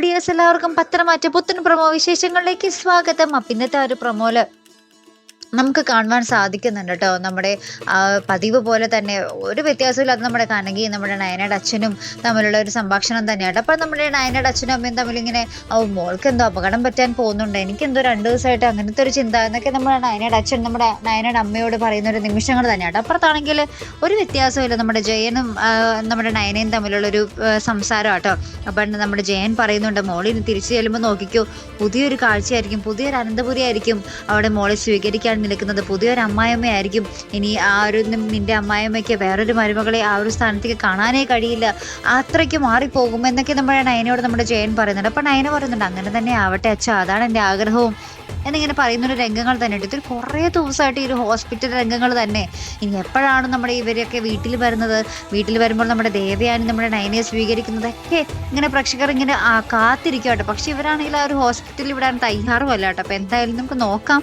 Viewers എല്ലാവർക്കും പത്രമാറ്റ പുത്തൻ promo വിശേഷങ്ങളിലേക്ക് സ്വാഗതം. അപ്പം ഇന്നത്തെ ആ ഒരു പ്രൊമോൽ നമുക്ക് കാണുവാൻ സാധിക്കുന്നുണ്ട് കേട്ടോ. നമ്മുടെ പതിവ് പോലെ തന്നെ ഒരു വ്യത്യാസമില്ലാതെ നമ്മുടെ കനകി നമ്മുടെ നയനയുടെ അച്ഛനും തമ്മിലുള്ള ഒരു സംഭാഷണം തന്നെയാണ് അപ്പം നമ്മുടെ നയനയുടെ അച്ഛനും അമ്മയും തമ്മിലിങ്ങനെ മോൾക്ക് എന്തോ അപകടം പറ്റാൻ പോകുന്നുണ്ട്. എനിക്കെന്തോ രണ്ട് ദിവസമായിട്ട് അങ്ങനത്തെ ഒരു ചിന്ത എന്നൊക്കെ നമ്മുടെ നയനയുടെ അച്ഛൻ നമ്മുടെ നയനയുടെ അമ്മയോട് പറയുന്ന ഒരു നിമിഷങ്ങൾ തന്നെയാണ് അപ്പുറത്താണെങ്കിൽ ഒരു വ്യത്യാസമില്ല നമ്മുടെ ജയനും നമ്മുടെ നയനയും തമ്മിലുള്ള ഒരു സംസാരം കേട്ടോ അപ്പം നമ്മുടെ ജയൻ പറയുന്നുണ്ട് മോളിന് തിരിച്ചു ചെല്ലുമ്പോൾ നോക്കിക്കോ. പുതിയൊരു കാഴ്ചയായിരിക്കും. പുതിയൊരു അനന്തപുരി ആയിരിക്കും അവിടെ മോളെ സ്വീകരിക്കാൻ നിൽക്കുന്നത്. പുതിയൊരു അമ്മായിയമ്മയായിരിക്കും. ഇനി ആ ഒരു നിന്റെ അമ്മായിയമ്മയ്ക്ക് വേറൊരു മരുമകളെ ആ ഒരു സ്ഥാനത്തേക്ക് കാണാനേ കഴിയില്ല. അത്രയ്ക്ക് മാറിപ്പോകും എന്നൊക്കെ നമ്മുടെ നയനോട് നമ്മുടെ ജയൻ പറയുന്നുണ്ട്. അപ്പം നയന പറയുന്നുണ്ട് അങ്ങനെ തന്നെ ആവട്ടെ അച്ഛ അതാണ് എന്റെ ആഗ്രഹവും. എന്നിങ്ങനെ പറയുന്നൊരു രംഗങ്ങൾ തന്നെ ഉണ്ട്. ഇതിൽ കുറേ ദിവസമായിട്ട് ഈ ഒരു ഹോസ്പിറ്റൽ രംഗങ്ങൾ തന്നെ. ഇനി എപ്പോഴാണ് നമ്മുടെ ഇവരൊക്കെ വീട്ടിൽ വരുന്നത്? വീട്ടിൽ വരുമ്പോൾ നമ്മുടെ ദേവയാനും നമ്മുടെ നയനയെ സ്വീകരിക്കുന്നതൊക്കെ ഇങ്ങനെ പ്രേക്ഷകർ ഇങ്ങനെ കാത്തിരിക്കും കേട്ടോ പക്ഷെ ഇവരാണെങ്കിൽ ആ ഒരു ഹോസ്പിറ്റലിൽ വിടാൻ തയ്യാറുമല്ല കേട്ടോ. അപ്പോൾ എന്തായാലും നമുക്ക് നോക്കാം.